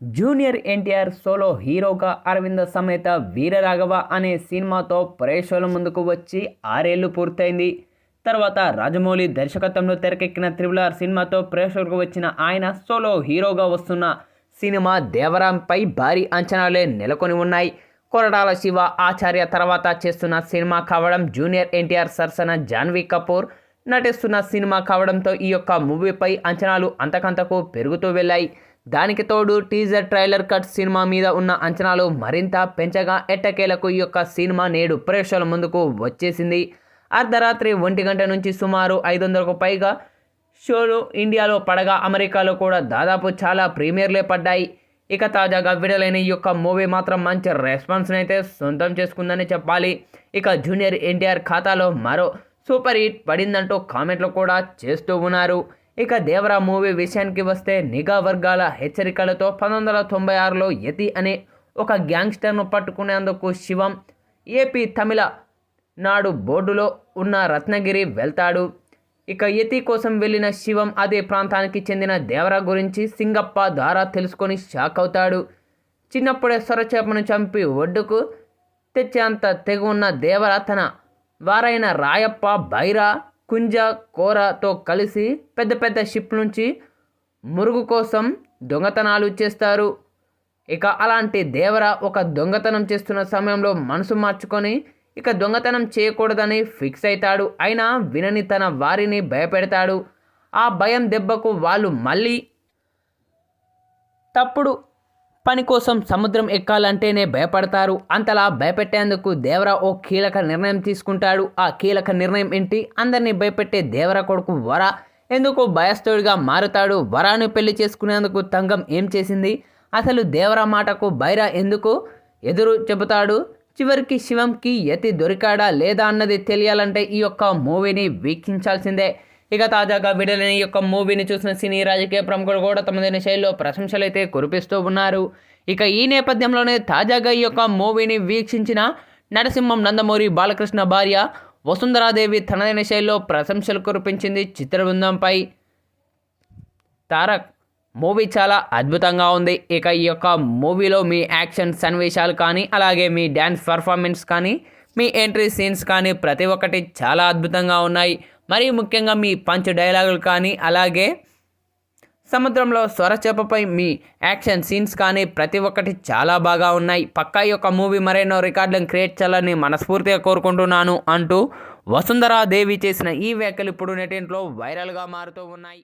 Junior NTR solo హీరోగా అరవింద సమేత వీరరాఘవ అనే సినిమాతో ప్రేక్షకుల ముందుకు వచ్చి ఆరేళ్ళు పూర్తయింది. తర్వాత రాజమౌళి దర్శకత్వంలో తెరకెక్కిన త్రిబుల్ ఆర్ సినిమాతో ప్రేక్షకులకు వచ్చిన ఆయన సోలో హీరోగా వస్తున్న సినిమా దేవరాంపై భారీ అంచనాలే నెలకొని ఉన్నాయి. కొరడాల శివ ఆచార్య తర్వాత చేస్తున్న సినిమా కావడం జూనియర్ ఎన్టీఆర్ సరసన జాన్వీ కపూర్ నటిస్తున్న సినిమా కావడంతో ఈ యొక్క మూవీపై అంచనాలు అంతకంతకు పెరుగుతూ వెళ్ళాయి. దానికి తోడు టీజర్ ట్రైలర్ కట్ సినిమా మీద ఉన్న అంచనాలు మరింత పెంచగా ఎట్టకేలకు ఈ యొక్క సినిమా నేడు ప్రేక్షకుల ముందుకు వచ్చేసింది. అర్ధరాత్రి ఒంటి గంట నుంచి సుమారు ఐదు వందలకు పైగా షోలు ఇండియాలో పడగా అమెరికాలో కూడా దాదాపు చాలా ప్రీమియర్లే పడ్డాయి. ఇక తాజాగా విడుదలైన ఈ యొక్క మూవీ మాత్రం మంచి రెస్పాన్స్ని అయితే సొంతం చేసుకుందని చెప్పాలి. ఇక జూనియర్ ఎన్టీఆర్ ఖాతాలో మరో సూపర్ హిట్ పడిందంటూ కామెంట్లు కూడా చేస్తూ ఉన్నారు. ఇక దేవరా మూవీ విషయానికి వస్తే నిఘా వర్గాల హెచ్చరికలతో పంతొమ్మిది వందల తొంభై ఆరులో యతి అనే ఒక గ్యాంగ్స్టర్ను పట్టుకునేందుకు శివం ఏపీ తమిళ నాడు బోర్డులో ఉన్న రత్నగిరి వెళ్తాడు. ఇక యతి కోసం వెళ్ళిన శివం అదే ప్రాంతానికి చెందిన దేవరా గురించి సింగప్ప ద్వారా తెలుసుకొని షాక్ అవుతాడు. చిన్నప్పుడే సొరచేపను చంపి ఒడ్డుకు తెచ్చేంత తెగు ఉన్న దేవర తన వారైన రాయప్ప బైరా కుంజ కోరతో కలిసి పెద్ద పెద్ద షిప్ నుంచి మురుగు కోసం దొంగతనాలు చేస్తారు. ఇక అలాంటి దేవర ఒక దొంగతనం చేస్తున్న సమయంలో మనసు మార్చుకొని ఇక దొంగతనం చేయకూడదని ఫిక్స్ అవుతాడు అయినా వినని తన వారిని భయపెడతాడు. ఆ భయం దెబ్బకు వాళ్ళు మళ్ళీ తప్పుడు పని కోసం సముద్రం ఎక్కాలంటేనే భయపడతారు. అంతలా భయపెట్టేందుకు దేవరా ఓ కీలక నిర్ణయం తీసుకుంటాడు. ఆ కీలక నిర్ణయం ఏంటి? అందరినీ భయపెట్టే దేవరా కొడుకు వర. ఎందుకు భయస్థుడిగా మారుతాడు. వరాను పెళ్ళి చేసుకునేందుకు తంగం ఏం చేసింది? అసలు దేవరా మాటకు బైరా ఎందుకు ఎదురు చెబుతాడు? చివరికి శివంకి యతి దొరికాడా లేదా అన్నది తెలియాలంటే ఈ యొక్క మూవీని వీక్షించాల్సిందే. ఇక తాజాగా విడుదలైన ఈ యొక్క మూవీని చూసిన సినీ రాజకీయ ప్రముఖులు కూడా తమదైన శైలిలో ప్రశంసలు అయితే కురిపిస్తూ ఉన్నారు. ఇక ఈ నేపథ్యంలోనే తాజాగా ఈ యొక్క మూవీని వీక్షించిన నరసింహం నందమూరి బాలకృష్ణ భార్య వసుంధరాదేవి తనదైన శైలిలో ప్రశంసలు కురిపించింది చిత్రబృందంపై. తారక్ మూవీ చాలా అద్భుతంగా ఉంది. ఇక ఈ యొక్క మూవీలో మీ యాక్షన్ సన్నివేశాలు కానీ అలాగే మీ డ్యాన్స్ పర్ఫార్మెన్స్ కానీ మీ ఎంట్రీ సీన్స్ కానీ ప్రతి ఒక్కటి చాలా అద్భుతంగా ఉన్నాయి. మరీ ముఖ్యంగా మీ పంచ్ డైలాగులు కానీ అలాగే సముద్రంలో స్వరచేపపై మీ యాక్షన్ సీన్స్ కానీ ప్రతి ఒక్కటి చాలా బాగా ఉన్నాయి. పక్కా యొక్క మూవీ మరెన్నో రికార్డులను క్రియేట్ చేయాలని మనస్ఫూర్తిగా కోరుకుంటున్నాను అంటూ వసుంధరా దేవి చేసిన ఈ వ్యాఖ్యలు ఇప్పుడు నెటింట్లో వైరల్గా మారుతూ ఉన్నాయి.